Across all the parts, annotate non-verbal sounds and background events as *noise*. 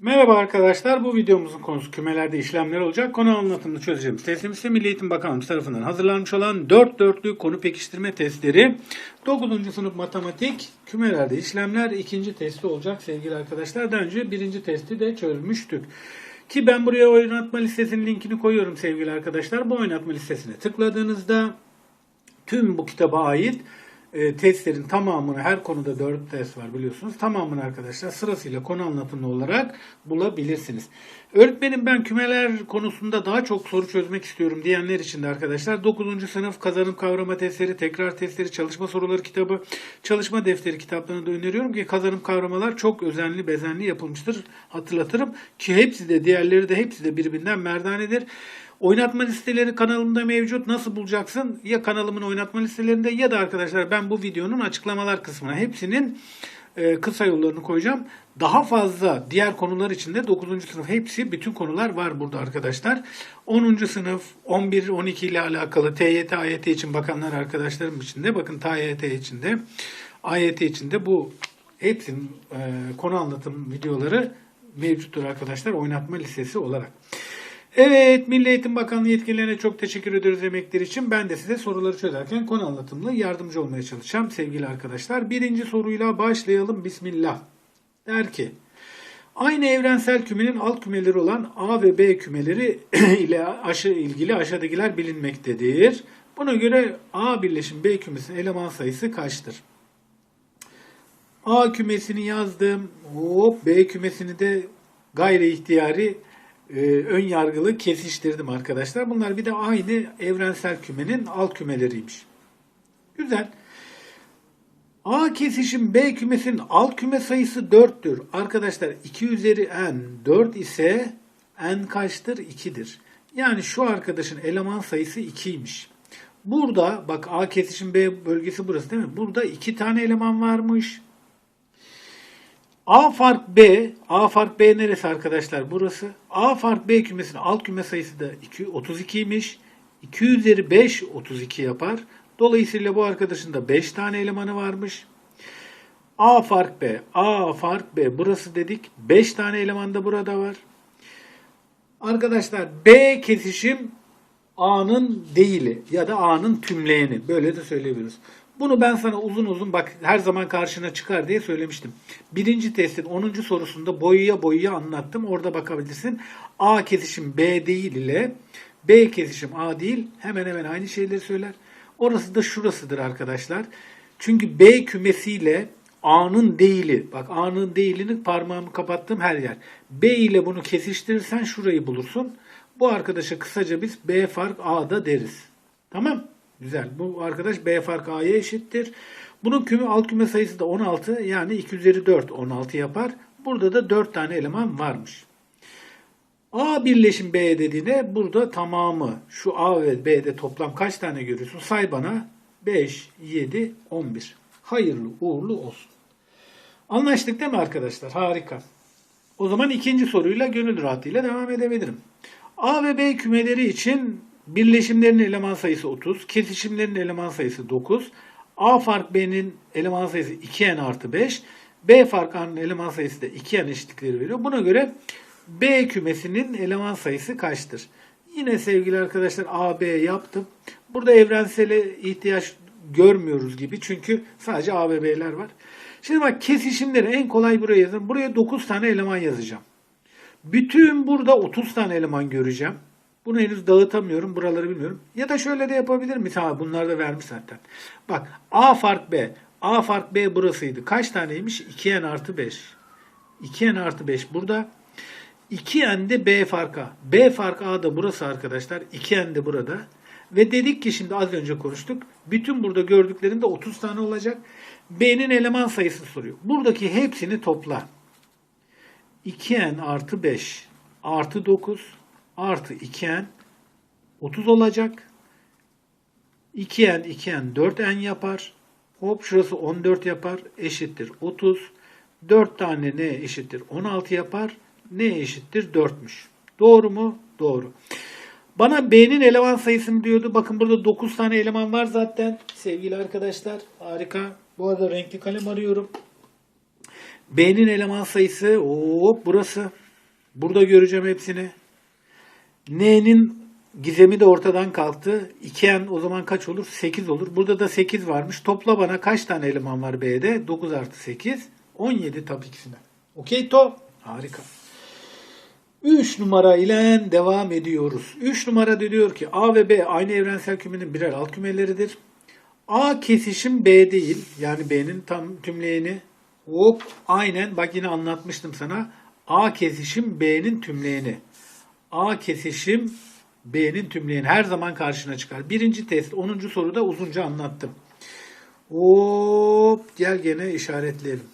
Merhaba arkadaşlar. Bu videomuzun konusu kümelerde işlemler olacak. Konu anlatımını çözeceğimiz testimiz ise Milli Eğitim Bakanlığımız tarafından hazırlanmış olan 4 dörtlü konu pekiştirme testleri. 9. sınıf matematik kümelerde işlemler ikinci testi olacak sevgili arkadaşlar. Daha önce birinci testi de çözmüştük. Ki ben buraya oynatma listesinin linkini koyuyorum sevgili arkadaşlar. Bu oynatma listesine tıkladığınızda tüm bu kitaba ait e, testlerin tamamını her konuda 4 test var biliyorsunuz. Tamamını arkadaşlar sırasıyla konu anlatımlı olarak bulabilirsiniz. Öğretmenim ben kümeler konusunda daha çok soru çözmek istiyorum diyenler için de arkadaşlar 9. sınıf kazanım kavrama testleri, tekrar testleri, çalışma soruları kitabı, çalışma defteri kitaplarını da öneriyorum ki kazanım kavramalar çok özenli bezenli yapılmıştır. Hatırlatırım ki hepsi de diğerleri de hepsi de birbirinden merdanedir. Oynatma listeleri kanalımda mevcut. Nasıl bulacaksın? Ya kanalımın oynatma listelerinde ya da arkadaşlar ben bu videonun açıklamalar kısmına hepsinin e, kısa yollarını koyacağım. Daha fazla diğer konular için de 9. sınıf hepsi bütün konular var burada arkadaşlar. 10. sınıf 11 12 ile alakalı TYT AYT için bakanlar arkadaşlarım için de bakın TYT için de AYT için de bu hepsinin e, konu anlatım videoları mevcuttur arkadaşlar oynatma listesi olarak. Evet, Milli Eğitim Bakanlığı yetkililerine çok teşekkür ediyoruz emekleri için. Ben de size soruları çözerken konu anlatımlı yardımcı olmaya çalışacağım sevgili arkadaşlar. Birinci soruyla başlayalım. Bismillah. Der ki, aynı evrensel kümenin alt kümeleri olan A ve B kümeleri *clears throat* ile aşı ilgili aşağıdakiler bilinmektedir. Buna göre A birleşim B kümesinin eleman sayısı kaçtır? A kümesini yazdım. Hop B kümesini de gayri ihtiyari e, ön yargılı kesiştirdim arkadaşlar. Bunlar bir de aynı evrensel kümenin alt kümeleriymiş. Güzel. A kesişim B kümesinin alt küme sayısı 4'tür. Arkadaşlar 2 üzeri n 4 ise n kaçtır? 2'dir. Yani şu arkadaşın eleman sayısı 2'ymiş. Burada bak A kesişim B bölgesi burası değil mi? Burada 2 tane eleman varmış. A fark B, A fark B neresi arkadaşlar? Burası. A fark B kümesinin alt küme sayısı da 2, 32'ymiş. 2 üzeri 5 32 yapar. Dolayısıyla bu arkadaşın da 5 tane elemanı varmış. A fark B, A fark B burası dedik. 5 tane eleman da burada var. Arkadaşlar B kesişim A'nın değili ya da A'nın tümleyeni. Böyle de söyleyebiliriz. Bunu ben sana uzun uzun bak her zaman karşına çıkar diye söylemiştim. Birinci testin 10. sorusunda boyuya boyuya anlattım. Orada bakabilirsin. A kesişim B değil ile B kesişim A değil hemen hemen aynı şeyleri söyler. Orası da şurasıdır arkadaşlar. Çünkü B kümesiyle A'nın değili, bak A'nın değilini parmağımı kapattığım her yer. B ile bunu kesiştirirsen şurayı bulursun. Bu arkadaşa kısaca biz B fark A'da deriz. Tamam Güzel. Bu arkadaş B fark A'ya eşittir. Bunun küme alt küme sayısı da 16 yani 2 üzeri 4 16 yapar. Burada da 4 tane eleman varmış. A birleşim B dediğine burada tamamı şu A ve B'de toplam kaç tane görüyorsun? Say bana 5, 7, 11. Hayırlı uğurlu olsun. Anlaştık değil mi arkadaşlar? Harika. O zaman ikinci soruyla gönül rahatıyla devam edebilirim. A ve B kümeleri için Birleşimlerin eleman sayısı 30. Kesişimlerin eleman sayısı 9. A fark B'nin eleman sayısı 2n artı 5. B fark A'nın eleman sayısı da 2n eşitlikleri veriyor. Buna göre B kümesinin eleman sayısı kaçtır? Yine sevgili arkadaşlar A, B yaptım. Burada evrensele ihtiyaç görmüyoruz gibi. Çünkü sadece A ve B'ler var. Şimdi bak kesişimleri en kolay buraya yazın. Buraya 9 tane eleman yazacağım. Bütün burada 30 tane eleman göreceğim. Bunu henüz dağıtamıyorum. Buraları bilmiyorum. Ya da şöyle de yapabilir miyiz? Ha bunlar da vermiş zaten. Bak A fark B. A fark B burasıydı. Kaç taneymiş? 2n artı 5. 2n artı 5 burada. 2n de B fark A. B fark A da burası arkadaşlar. 2n de burada. Ve dedik ki şimdi az önce konuştuk. Bütün burada gördüklerinde 30 tane olacak. B'nin eleman sayısı soruyor. Buradaki hepsini topla. 2n artı 5 artı 9 artı 2n 30 olacak. 2n 2n 4n yapar. Hop şurası 14 yapar. Eşittir 30. 4 tane ne eşittir 16 yapar. Ne eşittir 4'müş. Doğru mu? Doğru. Bana B'nin eleman sayısını diyordu. Bakın burada 9 tane eleman var zaten. Sevgili arkadaşlar. Harika. Bu arada renkli kalem arıyorum. B'nin eleman sayısı hop burası. Burada göreceğim hepsini. N'nin gizemi de ortadan kalktı. 2n o zaman kaç olur? 8 olur. Burada da 8 varmış. Topla bana kaç tane eleman var B'de? 9 artı 8. 17 tabii ikisine. Okey to. Harika. 3 numara ile devam ediyoruz. 3 numara diyor ki A ve B aynı evrensel kümenin birer alt kümeleridir. A kesişim B değil. Yani B'nin tam tümleyeni. Hop aynen bak yine anlatmıştım sana. A kesişim B'nin tümleyeni. A kesişim B'nin tümleyeni her zaman karşına çıkar. Birinci test 10. soruda uzunca anlattım. Hop gel gene işaretleyelim.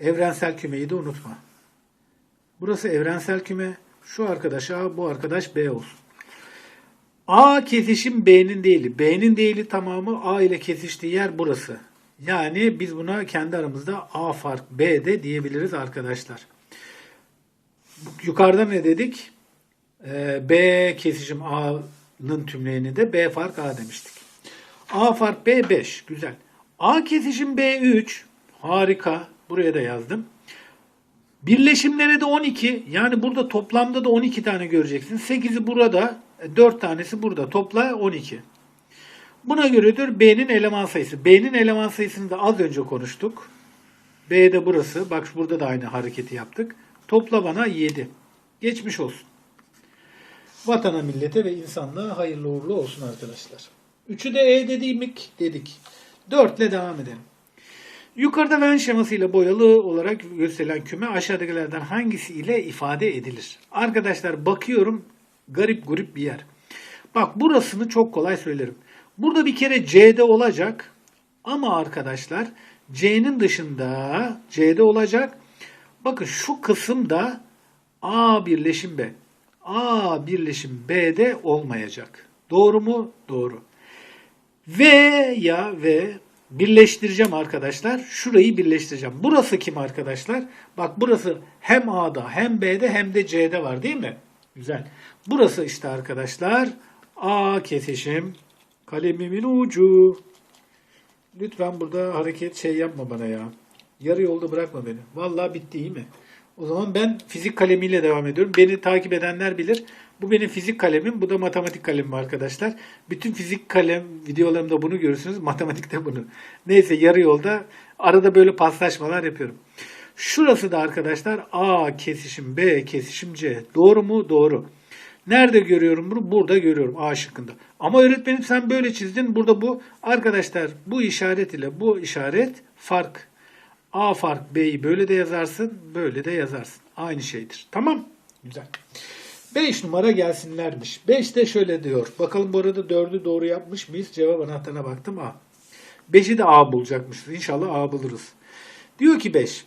Evrensel kümeyi de unutma. Burası evrensel küme. Şu arkadaş A, bu arkadaş B olsun. A kesişim B'nin değili. B'nin değili tamamı A ile kesiştiği yer burası. Yani biz buna kendi aramızda A fark B de diyebiliriz arkadaşlar. Yukarıda ne dedik? Ee, B kesişim A'nın tümleyeni de B fark A demiştik. A fark B 5. Güzel. A kesişim B 3. Harika. Buraya da yazdım. Birleşimleri de 12. Yani burada toplamda da 12 tane göreceksin. 8'i burada, 4 tanesi burada. Topla 12. Buna göredir B'nin eleman sayısı. B'nin eleman sayısını da az önce konuştuk. B de burası. Bak burada da aynı hareketi yaptık. Topla bana 7. Geçmiş olsun. Vatana, millete ve insanlığa hayırlı uğurlu olsun arkadaşlar. Üçü de E dediğimik dedik. 4 ile devam edelim. Yukarıda Venn şemasıyla boyalı olarak gösterilen küme aşağıdakilerden hangisi ile ifade edilir? Arkadaşlar bakıyorum garip grup bir yer. Bak burasını çok kolay söylerim. Burada bir kere C'de olacak ama arkadaşlar C'nin dışında C'de olacak. Bakın şu kısımda A birleşim B. A birleşim B'de olmayacak. Doğru mu? Doğru. V ya ve birleştireceğim arkadaşlar. Şurayı birleştireceğim. Burası kim arkadaşlar? Bak burası hem A'da hem B'de hem de C'de var değil mi? Güzel. Burası işte arkadaşlar A kesişim kalemimin ucu. Lütfen burada hareket şey yapma bana ya. Yarı yolda bırakma beni. Vallahi bitti iyi mi? O zaman ben fizik kalemiyle devam ediyorum. Beni takip edenler bilir. Bu benim fizik kalemim, bu da matematik kalemim arkadaşlar. Bütün fizik kalem videolarımda bunu görürsünüz, matematikte bunu. Neyse yarı yolda arada böyle paslaşmalar yapıyorum. Şurası da arkadaşlar A kesişim B kesişim C. Doğru mu? Doğru. Nerede görüyorum bunu? Burada görüyorum A şıkkında. Ama öğretmenim sen böyle çizdin. Burada bu arkadaşlar bu işaret ile bu işaret fark. A fark B'yi böyle de yazarsın, böyle de yazarsın. Aynı şeydir. Tamam? Güzel. 5 numara gelsinlermiş. 5 de şöyle diyor. Bakalım bu arada 4'ü doğru yapmış mıyız? Cevap anahtarına baktım A. 5'i de A bulacakmışız. İnşallah A buluruz. Diyor ki 5.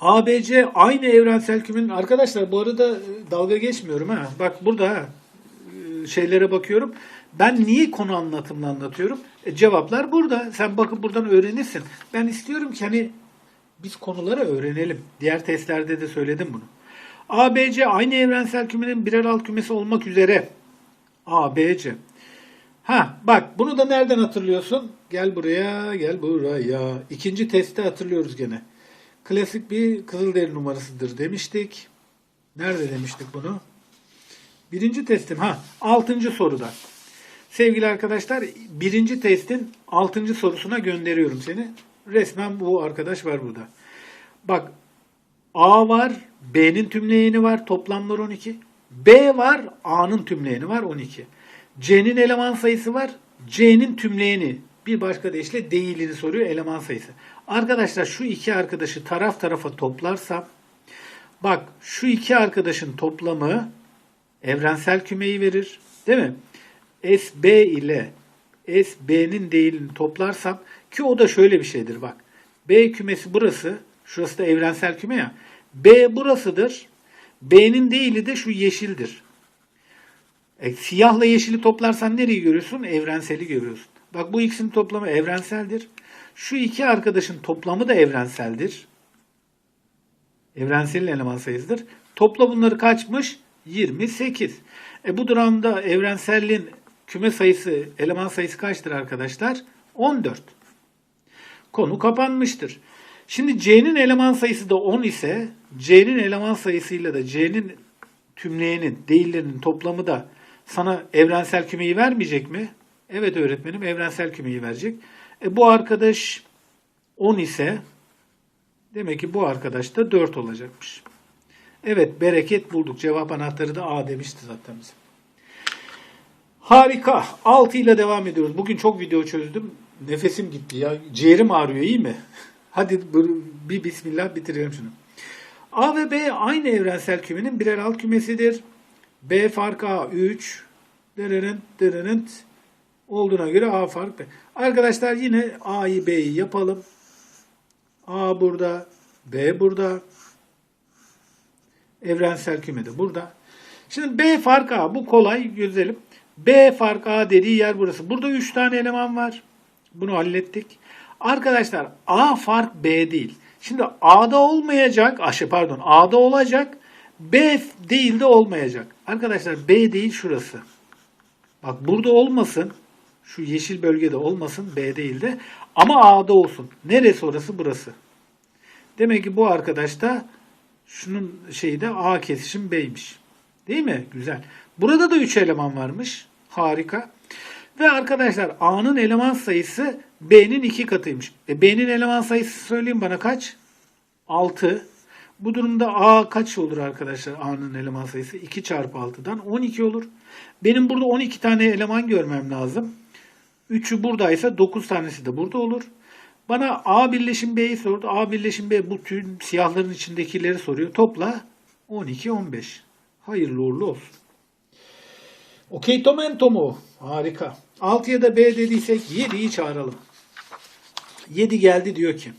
ABC aynı evrensel kümenin arkadaşlar bu arada e, dalga geçmiyorum ha. Bak burada ha, e, şeylere bakıyorum. Ben niye konu anlatımını anlatıyorum? E, cevaplar burada. Sen bakıp buradan öğrenirsin. Ben istiyorum ki hani biz konuları öğrenelim. Diğer testlerde de söyledim bunu. ABC aynı evrensel kümenin birer alt kümesi olmak üzere. ABC. Ha bak bunu da nereden hatırlıyorsun? Gel buraya, gel buraya. İkinci testte hatırlıyoruz gene. Klasik bir Kızılderili numarasıdır demiştik. Nerede demiştik bunu? Birinci testim. Ha altıncı soruda. Sevgili arkadaşlar birinci testin altıncı sorusuna gönderiyorum seni. Resmen bu arkadaş var burada. Bak A var, B'nin tümleyeni var, toplamlar 12. B var, A'nın tümleyeni var 12. C'nin eleman sayısı var, C'nin tümleyeni. Bir başka deyişle değilini soruyor eleman sayısı. Arkadaşlar şu iki arkadaşı taraf tarafa toplarsam bak şu iki arkadaşın toplamı evrensel kümeyi verir. Değil mi? SB ile SB'nin değilini toplarsam ki o da şöyle bir şeydir bak. B kümesi burası. Şurası da evrensel küme ya. B burasıdır. B'nin değili de şu yeşildir. E, siyahla yeşili toplarsan nereyi görüyorsun? Evrenseli görüyorsun. Bak bu ikisinin toplamı evrenseldir. Şu iki arkadaşın toplamı da evrenseldir. Evrenselin eleman sayısıdır. Topla bunları kaçmış? 28. E bu durumda evrenselliğin küme sayısı, eleman sayısı kaçtır arkadaşlar? 14. Konu kapanmıştır. Şimdi C'nin eleman sayısı da 10 ise C'nin eleman sayısıyla da C'nin tümleyenin, değillerinin toplamı da sana evrensel kümeyi vermeyecek mi? Evet öğretmenim evrensel kümeyi verecek. E, bu arkadaş 10 ise demek ki bu arkadaş da 4 olacakmış. Evet bereket bulduk. Cevap anahtarı da A demişti zaten bize. Harika. 6 ile devam ediyoruz. Bugün çok video çözdüm. Nefesim gitti ya. Ciğerim ağrıyor iyi mi? *laughs* Hadi bir bismillah bitirelim şunu. A ve B aynı evrensel kümenin birer alt kümesidir. B fark A 3 dırırınt dırırınt olduğuna göre A fark B. Arkadaşlar yine A'yı B'yi yapalım. A burada, B burada. Evrensel küme de burada. Şimdi B fark A bu kolay güzelim. B fark A dediği yer burası. Burada 3 tane eleman var. Bunu hallettik. Arkadaşlar A fark B değil. Şimdi A'da olmayacak, aşı pardon A'da olacak, B değil de olmayacak. Arkadaşlar B değil şurası. Bak burada olmasın. Şu yeşil bölgede olmasın B değil de ama A'da olsun. Neresi orası? Burası. Demek ki bu arkadaş da şunun şeyi de A kesişim B'ymiş. Değil mi? Güzel. Burada da 3 eleman varmış. Harika. Ve arkadaşlar A'nın eleman sayısı B'nin 2 katıymış. E, B'nin eleman sayısı söyleyeyim bana kaç? 6. Bu durumda A kaç olur arkadaşlar A'nın eleman sayısı? 2 çarpı 6'dan 12 olur. Benim burada 12 tane eleman görmem lazım. 3'ü buradaysa 9 tanesi de burada olur. Bana A birleşim B'yi sordu. A birleşim B bu tüm siyahların içindekileri soruyor. Topla 12 15. Hayırlı uğurlu olsun. Okey Tomento mu? Harika. 6'ya da B dediysek 7'yi çağıralım. 7 geldi diyor ki.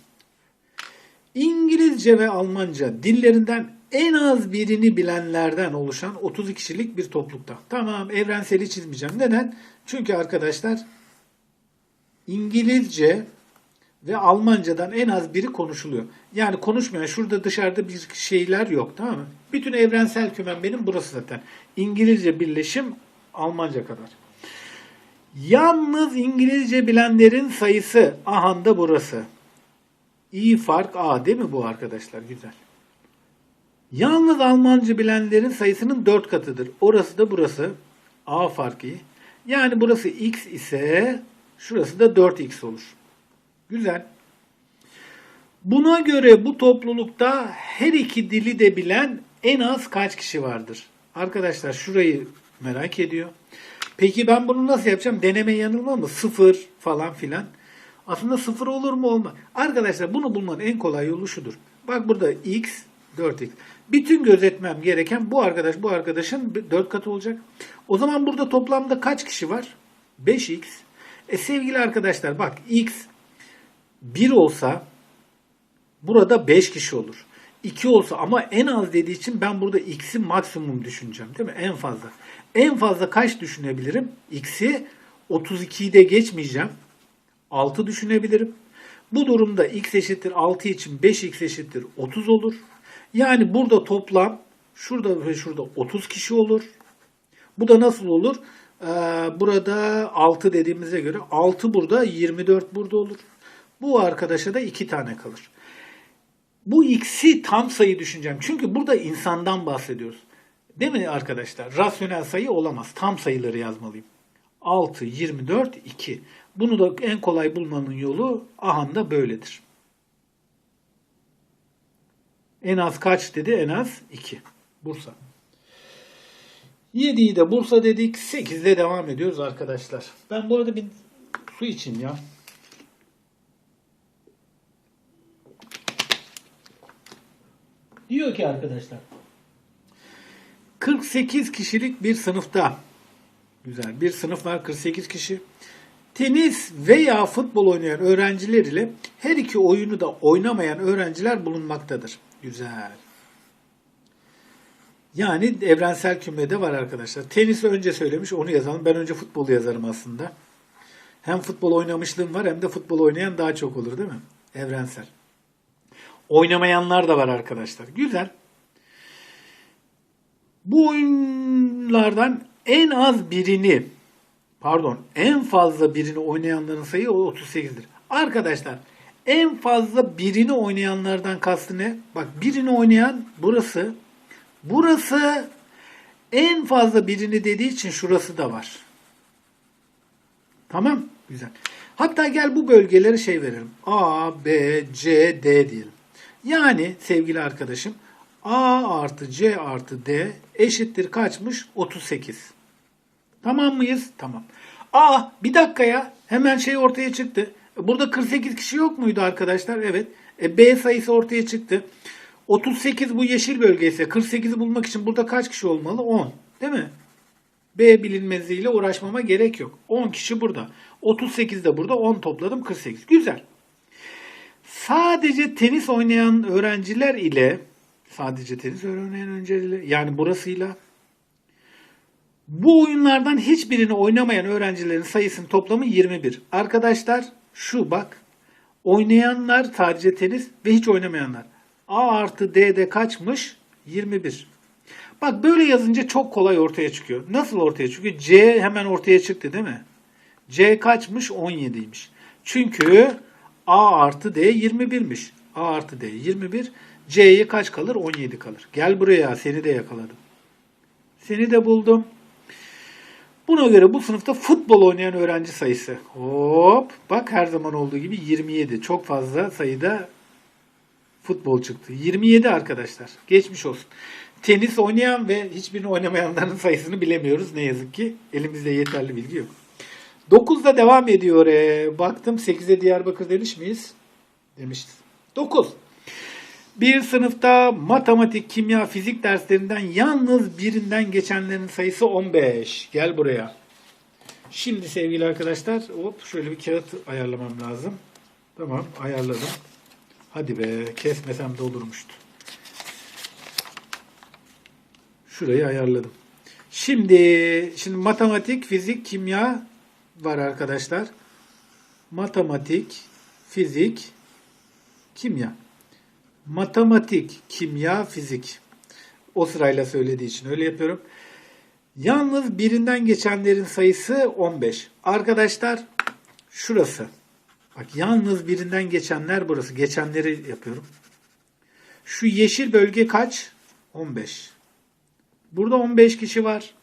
İngilizce ve Almanca dillerinden en az birini bilenlerden oluşan 30 kişilik bir toplulukta. Tamam evrenseli çizmeyeceğim. Neden? Çünkü arkadaşlar İngilizce ve Almancadan en az biri konuşuluyor. Yani konuşmayan şurada dışarıda bir şeyler yok tamam mı? Bütün evrensel kümen benim burası zaten. İngilizce birleşim Almanca kadar. Yalnız İngilizce bilenlerin sayısı ahanda burası. İyi fark A değil mi bu arkadaşlar? Güzel. Yalnız Almanca bilenlerin sayısının 4 katıdır. Orası da burası. A farkı. Yani burası x ise şurası da 4x olur. Güzel. Buna göre bu toplulukta her iki dili de bilen en az kaç kişi vardır? Arkadaşlar şurayı merak ediyor. Peki ben bunu nasıl yapacağım? Deneme yanılma mı? Sıfır falan filan. Aslında sıfır olur mu olma. Arkadaşlar bunu bulmanın en kolay yolu şudur. Bak burada x 4x. Bütün gözetmem gereken bu arkadaş bu arkadaşın 4 katı olacak. O zaman burada toplamda kaç kişi var? 5x. E sevgili arkadaşlar bak x 1 olsa burada 5 kişi olur. 2 olsa ama en az dediği için ben burada x'i maksimum düşüneceğim değil mi? En fazla. En fazla kaç düşünebilirim? x'i 32'yi de geçmeyeceğim. 6 düşünebilirim. Bu durumda x eşittir 6 için 5x eşittir 30 olur. Yani burada toplam şurada ve şurada 30 kişi olur. Bu da nasıl olur? Ee, burada 6 dediğimize göre 6 burada 24 burada olur. Bu arkadaşa da 2 tane kalır. Bu x'i tam sayı düşüneceğim. Çünkü burada insandan bahsediyoruz. Değil mi arkadaşlar? Rasyonel sayı olamaz. Tam sayıları yazmalıyım. 6, 24, 2. Bunu da en kolay bulmanın yolu ahanda böyledir. En az kaç dedi? En az 2. Bursa. 7'yi de Bursa dedik. 8'de devam ediyoruz arkadaşlar. Ben bu arada bir su için ya. Diyor ki arkadaşlar. 48 kişilik bir sınıfta. Güzel. Bir sınıf var 48 kişi. Tenis veya futbol oynayan öğrenciler ile her iki oyunu da oynamayan öğrenciler bulunmaktadır. Güzel. Yani evrensel kümede var arkadaşlar. Tenisi önce söylemiş onu yazalım. Ben önce futbolu yazarım aslında. Hem futbol oynamışlığım var hem de futbol oynayan daha çok olur değil mi? Evrensel. Oynamayanlar da var arkadaşlar. Güzel. Bu oyunlardan en az birini pardon en fazla birini oynayanların sayı 38'dir. Arkadaşlar En fazla birini oynayanlardan kastı ne? Bak birini oynayan burası. Burası en fazla birini dediği için şurası da var. Tamam. Güzel. Hatta gel bu bölgeleri şey verelim. A, B, C, D diyelim. Yani sevgili arkadaşım A artı C artı D eşittir kaçmış? 38. Tamam mıyız? Tamam. A bir dakika ya. Hemen şey ortaya çıktı. Burada 48 kişi yok muydu arkadaşlar? Evet. E, B sayısı ortaya çıktı. 38 bu yeşil bölge ise 48'i bulmak için burada kaç kişi olmalı? 10. Değil mi? B bilinmeziyle uğraşmama gerek yok. 10 kişi burada. 38 de burada. 10 topladım 48. Güzel. Sadece tenis oynayan öğrenciler ile sadece tenis oynayan öğrenciler yani burasıyla bu oyunlardan hiçbirini oynamayan öğrencilerin sayısının toplamı 21. Arkadaşlar şu bak. Oynayanlar sadece tenis ve hiç oynamayanlar. A artı D'de kaçmış? 21. Bak böyle yazınca çok kolay ortaya çıkıyor. Nasıl ortaya çıkıyor? C hemen ortaya çıktı değil mi? C kaçmış? 17'ymiş. Çünkü A artı D 21'miş. A artı D 21. C'ye kaç kalır? 17 kalır. Gel buraya seni de yakaladım. Seni de buldum. Buna göre bu sınıfta futbol oynayan öğrenci sayısı. Hop bak her zaman olduğu gibi 27. Çok fazla sayıda futbol çıktı. 27 arkadaşlar. Geçmiş olsun. Tenis oynayan ve hiçbirini oynamayanların sayısını bilemiyoruz ne yazık ki. Elimizde yeterli bilgi yok. 9'da devam ediyor. Ee, baktım 8'e Diyarbakır demiş miyiz? Demişiz. 9. Bir sınıfta matematik, kimya, fizik derslerinden yalnız birinden geçenlerin sayısı 15. Gel buraya. Şimdi sevgili arkadaşlar hop şöyle bir kağıt ayarlamam lazım. Tamam ayarladım. Hadi be kesmesem de olurmuştu. Şurayı ayarladım. Şimdi şimdi matematik, fizik, kimya var arkadaşlar. Matematik, fizik, kimya. Matematik, kimya, fizik. O sırayla söylediği için öyle yapıyorum. Yalnız birinden geçenlerin sayısı 15. Arkadaşlar şurası. Bak yalnız birinden geçenler burası. Geçenleri yapıyorum. Şu yeşil bölge kaç? 15. Burada 15 kişi var.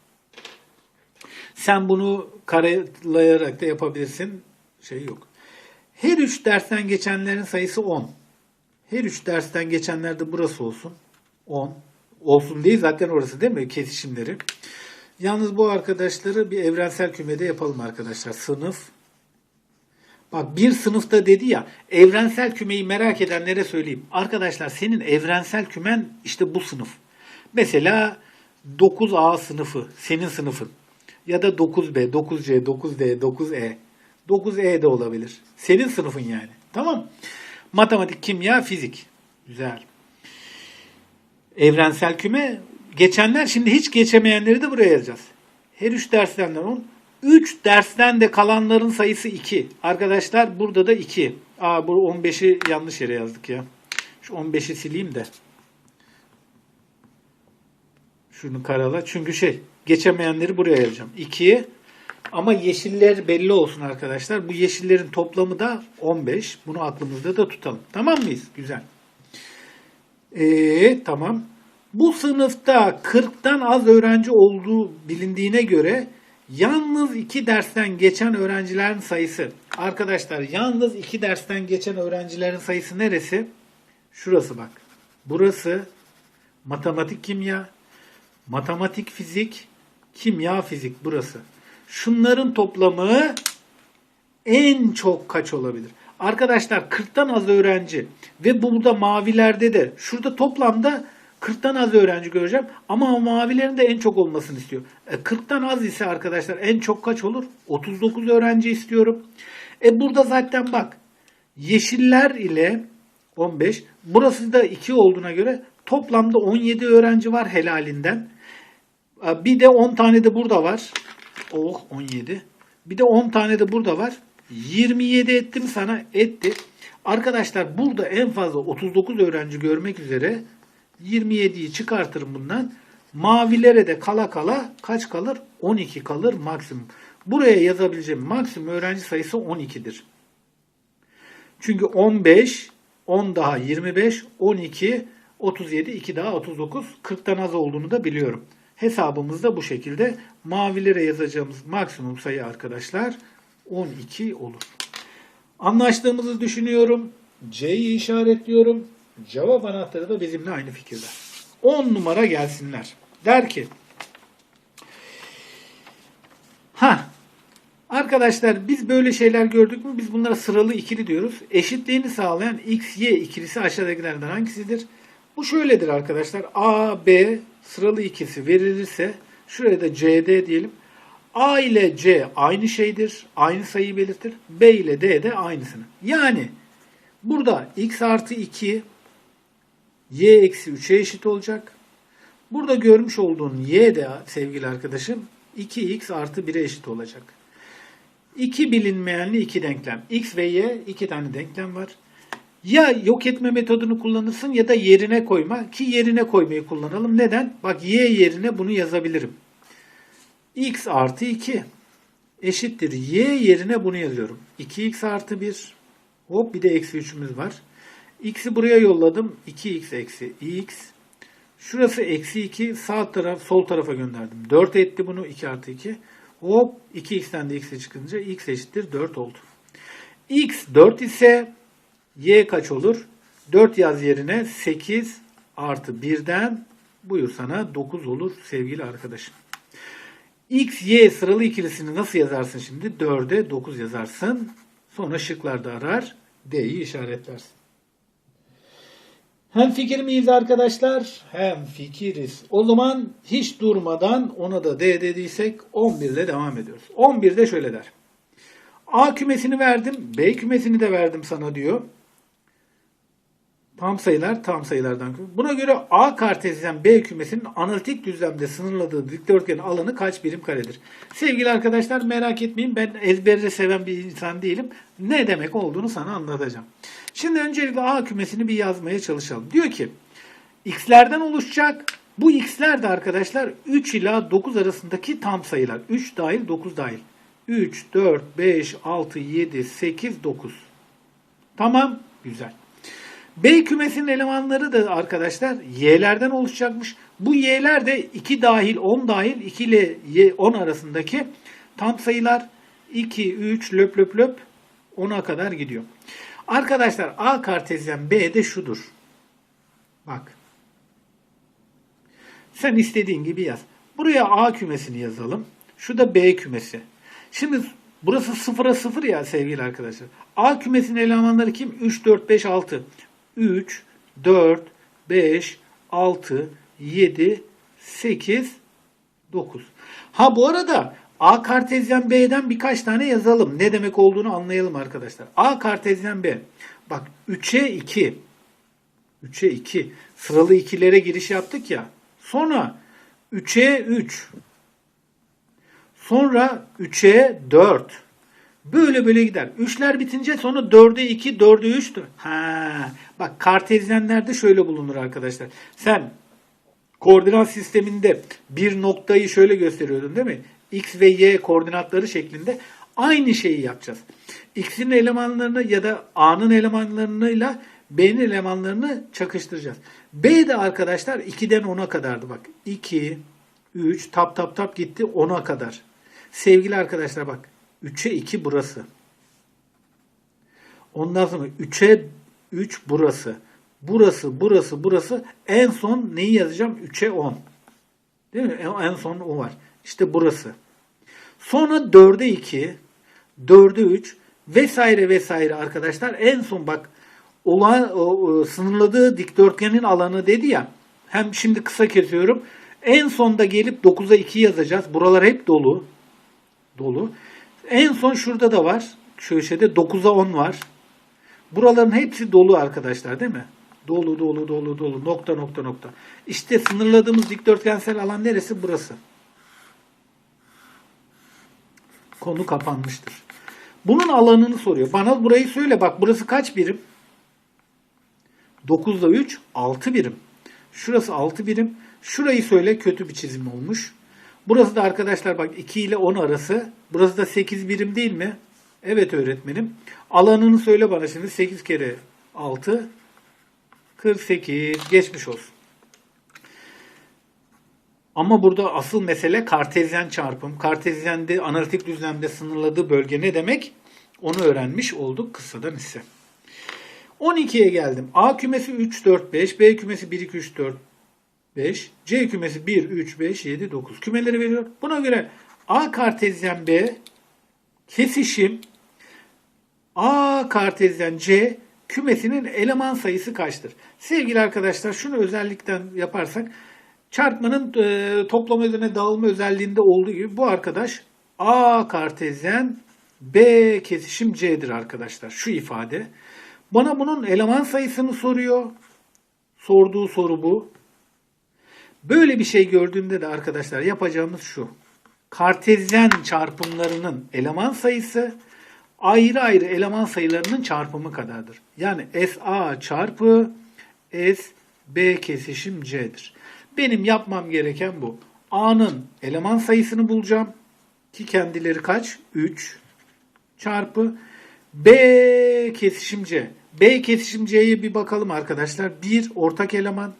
Sen bunu karelayarak da yapabilirsin. Şey yok. Her 3 dersten geçenlerin sayısı 10. Her 3 dersten geçenler de burası olsun. 10. Olsun değil zaten orası değil mi? Kesişimleri. Yalnız bu arkadaşları bir evrensel kümede yapalım arkadaşlar. Sınıf. Bak bir sınıfta dedi ya evrensel kümeyi merak edenlere söyleyeyim. Arkadaşlar senin evrensel kümen işte bu sınıf. Mesela 9A sınıfı senin sınıfın. Ya da 9B, 9C, 9D, 9E. 9E de olabilir. Senin sınıfın yani. Tamam Matematik, kimya, fizik. Güzel. Evrensel küme. Geçenler şimdi hiç geçemeyenleri de buraya yazacağız. Her üç dersten 10. 3 dersten de kalanların sayısı 2. Arkadaşlar burada da 2. Aa bu 15'i yanlış yere yazdık ya. Şu 15'i sileyim de. Şunu karala. Çünkü şey geçemeyenleri buraya yazacağım. 2 ama yeşiller belli olsun arkadaşlar. Bu yeşillerin toplamı da 15. Bunu aklımızda da tutalım. Tamam mıyız? Güzel. Ee, tamam. Bu sınıfta 40'tan az öğrenci olduğu bilindiğine göre yalnız 2 dersten geçen öğrencilerin sayısı. Arkadaşlar yalnız 2 dersten geçen öğrencilerin sayısı neresi? Şurası bak. Burası matematik kimya, matematik fizik, kimya fizik burası. Şunların toplamı en çok kaç olabilir? Arkadaşlar 40'tan az öğrenci ve burada mavilerde de şurada toplamda 40'tan az öğrenci göreceğim ama mavilerin de en çok olmasını istiyor. E, 40'tan az ise arkadaşlar en çok kaç olur? 39 öğrenci istiyorum. E burada zaten bak yeşiller ile 15 burası da 2 olduğuna göre toplamda 17 öğrenci var helalinden. Bir de 10 tane de burada var. Oh 17. Bir de 10 tane de burada var. 27 ettim sana etti. Arkadaşlar burada en fazla 39 öğrenci görmek üzere 27'yi çıkartırım bundan. Mavilere de kala kala kaç kalır? 12 kalır maksimum. Buraya yazabileceğim maksimum öğrenci sayısı 12'dir. Çünkü 15, 10 daha 25, 12, 37, 2 daha 39, 40'tan az olduğunu da biliyorum. Hesabımız da bu şekilde. Mavilere yazacağımız maksimum sayı arkadaşlar 12 olur. Anlaştığımızı düşünüyorum. C'yi işaretliyorum. Cevap anahtarı da bizimle aynı fikirde. 10 numara gelsinler. Der ki Ha Arkadaşlar biz böyle şeyler gördük mü? Biz bunlara sıralı ikili diyoruz. Eşitliğini sağlayan x, y ikilisi aşağıdakilerden hangisidir? Bu şöyledir arkadaşlar. A, B sıralı ikisi verilirse şuraya da CD diyelim. A ile C aynı şeydir. Aynı sayıyı belirtir. B ile D de aynısını. Yani burada x artı 2 y eksi 3'e eşit olacak. Burada görmüş olduğun y de sevgili arkadaşım 2x artı 1'e eşit olacak. İki bilinmeyenli iki denklem. X ve Y iki tane denklem var. Ya yok etme metodunu kullanırsın ya da yerine koyma ki yerine koymayı kullanalım. Neden? Bak Y yerine bunu yazabilirim. X artı 2 eşittir. Y yerine bunu yazıyorum. 2x artı 1 hop bir de eksi 3'ümüz var. X'i buraya yolladım. 2x eksi x. Şurası eksi 2 sağ taraf sol tarafa gönderdim. 4 etti bunu 2 artı 2. Hop 2x'ten de x'e çıkınca x eşittir 4 oldu. x 4 ise y kaç olur? 4 yaz yerine 8 artı 1'den buyur sana 9 olur sevgili arkadaşım. x, y sıralı ikilisini nasıl yazarsın şimdi? 4'e 9 yazarsın. Sonra şıklarda arar. D'yi işaretlersin. Hem fikir miyiz arkadaşlar? Hem fikiriz. O zaman hiç durmadan ona da D dediysek 11 ile devam ediyoruz. 11'de şöyle der. A kümesini verdim. B kümesini de verdim sana diyor. Tam sayılar tam sayılardan. Buna göre A kartezyen B kümesinin analitik düzlemde sınırladığı dikdörtgenin alanı kaç birim karedir? Sevgili arkadaşlar merak etmeyin ben ezberi seven bir insan değilim. Ne demek olduğunu sana anlatacağım. Şimdi öncelikle A kümesini bir yazmaya çalışalım. Diyor ki x'lerden oluşacak. Bu x'ler de arkadaşlar 3 ila 9 arasındaki tam sayılar. 3 dahil 9 dahil. 3, 4, 5, 6, 7, 8, 9. Tamam. Güzel. B kümesinin elemanları da arkadaşlar y'lerden oluşacakmış. Bu y'ler de 2 dahil 10 dahil 2 ile y 10 arasındaki tam sayılar 2, 3 löp löp löp 10'a kadar gidiyor. Arkadaşlar A kartezyen B de şudur. Bak. Sen istediğin gibi yaz. Buraya A kümesini yazalım. Şu da B kümesi. Şimdi burası sıfıra sıfır ya sevgili arkadaşlar. A kümesinin elemanları kim? 3, 4, 5, 6. 3, 4, 5, 6, 7, 8, 9. Ha bu arada A kartezyen B'den birkaç tane yazalım. Ne demek olduğunu anlayalım arkadaşlar. A kartezyen B. Bak 3'e 2. 3'e 2. Sıralı ikilere giriş yaptık ya. Sonra 3'e 3. Sonra 3'e 4. Böyle böyle gider. 3'ler bitince sonra 4'e 2, 4'e 3. Ha, bak kartezyenlerde şöyle bulunur arkadaşlar. Sen koordinat sisteminde bir noktayı şöyle gösteriyordun değil mi? X ve Y koordinatları şeklinde aynı şeyi yapacağız. X'in elemanlarını ya da A'nın elemanlarıyla B'nin elemanlarını çakıştıracağız. B de arkadaşlar 2'den 10'a kadardı bak. 2, 3, tap tap tap gitti 10'a kadar. Sevgili arkadaşlar bak 3'e 2 burası. Ondan sonra 3'e 3 burası. Burası, burası, burası. En son neyi yazacağım? 3'e 10. Değil mi? En son o var. İşte burası. Sonra 4'e 2, 4'e 3 vesaire vesaire arkadaşlar. En son bak olan sınırladığı dikdörtgenin alanı dedi ya. Hem şimdi kısa kesiyorum. En sonda gelip 9'a 2 yazacağız. Buralar hep dolu. Dolu. En son şurada da var. Köşede 9'a 10 var. Buraların hepsi dolu arkadaşlar değil mi? Dolu dolu dolu dolu nokta nokta nokta. İşte sınırladığımız dikdörtgensel alan neresi? Burası. Konu kapanmıştır. Bunun alanını soruyor. Bana burayı söyle. Bak burası kaç birim? 9'da 3 6 birim. Şurası 6 birim. Şurayı söyle kötü bir çizim olmuş. Burası da arkadaşlar bak 2 ile 10 arası. Burası da 8 birim değil mi? Evet öğretmenim. Alanını söyle bana şimdi. 8 kere 6 48. Geçmiş olsun. Ama burada asıl mesele kartezyen çarpım. Kartezyende analitik düzlemde sınırladığı bölge ne demek? Onu öğrenmiş olduk kıssadan ise. 12'ye geldim. A kümesi 3, 4, 5. B kümesi 1, 2, 3, 4, 5. C kümesi 1, 3, 5, 7, 9. Kümeleri veriyor. Buna göre A kartezyen B kesişim A kartezyen C kümesinin eleman sayısı kaçtır? Sevgili arkadaşlar şunu özellikten yaparsak çarpmanın e, toplama üzerine dağılma özelliğinde olduğu gibi bu arkadaş A kartezyen B kesişim C'dir arkadaşlar. Şu ifade. Bana bunun eleman sayısını soruyor. Sorduğu soru bu. Böyle bir şey gördüğümde de arkadaşlar yapacağımız şu. Kartezyen çarpımlarının eleman sayısı ayrı ayrı eleman sayılarının çarpımı kadardır. Yani SA çarpı SB kesişim C'dir. Benim yapmam gereken bu. A'nın eleman sayısını bulacağım. Ki kendileri kaç? 3 çarpı B kesişim C. B kesişim C'ye bir bakalım arkadaşlar. 1 ortak eleman,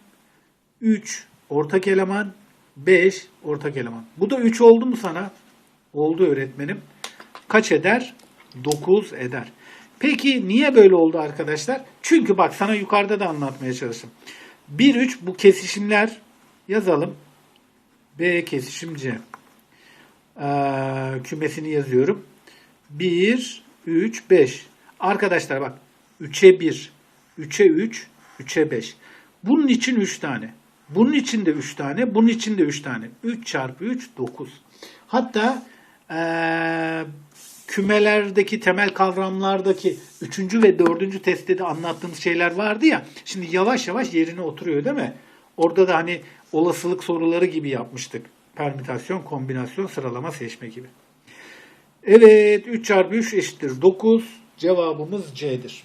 3 ortak eleman, 5 ortak eleman. Bu da 3 oldu mu sana? Oldu öğretmenim. Kaç eder? 9 eder. Peki niye böyle oldu arkadaşlar? Çünkü bak sana yukarıda da anlatmaya çalıştım. 1 3 bu kesişimler yazalım. B kesişim C. Ee, kümesini yazıyorum. 1 3 5. Arkadaşlar bak 3'e 1, 3'e 3, 3'e 5. Bunun için 3 tane. Bunun için de 3 tane. Bunun için de 3 tane. 3 çarpı 3 9. Hatta eee, kümelerdeki temel kavramlardaki 3. ve 4. testte de anlattığımız şeyler vardı ya. Şimdi yavaş yavaş yerine oturuyor değil mi? Orada da hani olasılık soruları gibi yapmıştık. Permütasyon, kombinasyon, sıralama, seçme gibi. Evet 3 çarpı 3 eşittir 9. Cevabımız C'dir.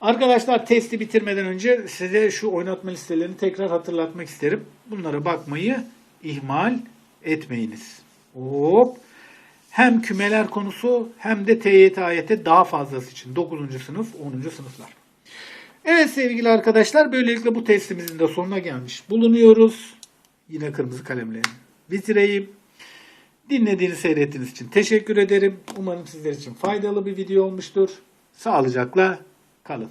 Arkadaşlar testi bitirmeden önce size şu oynatma listelerini tekrar hatırlatmak isterim. Bunlara bakmayı ihmal etmeyiniz. Hop. Hem kümeler konusu hem de TYT ayete daha fazlası için 9. sınıf 10. sınıflar. Evet sevgili arkadaşlar böylelikle bu testimizin de sonuna gelmiş bulunuyoruz. Yine kırmızı kalemle bitireyim. Dinlediğiniz, seyrettiğiniz için teşekkür ederim. Umarım sizler için faydalı bir video olmuştur. Sağlıcakla kalın.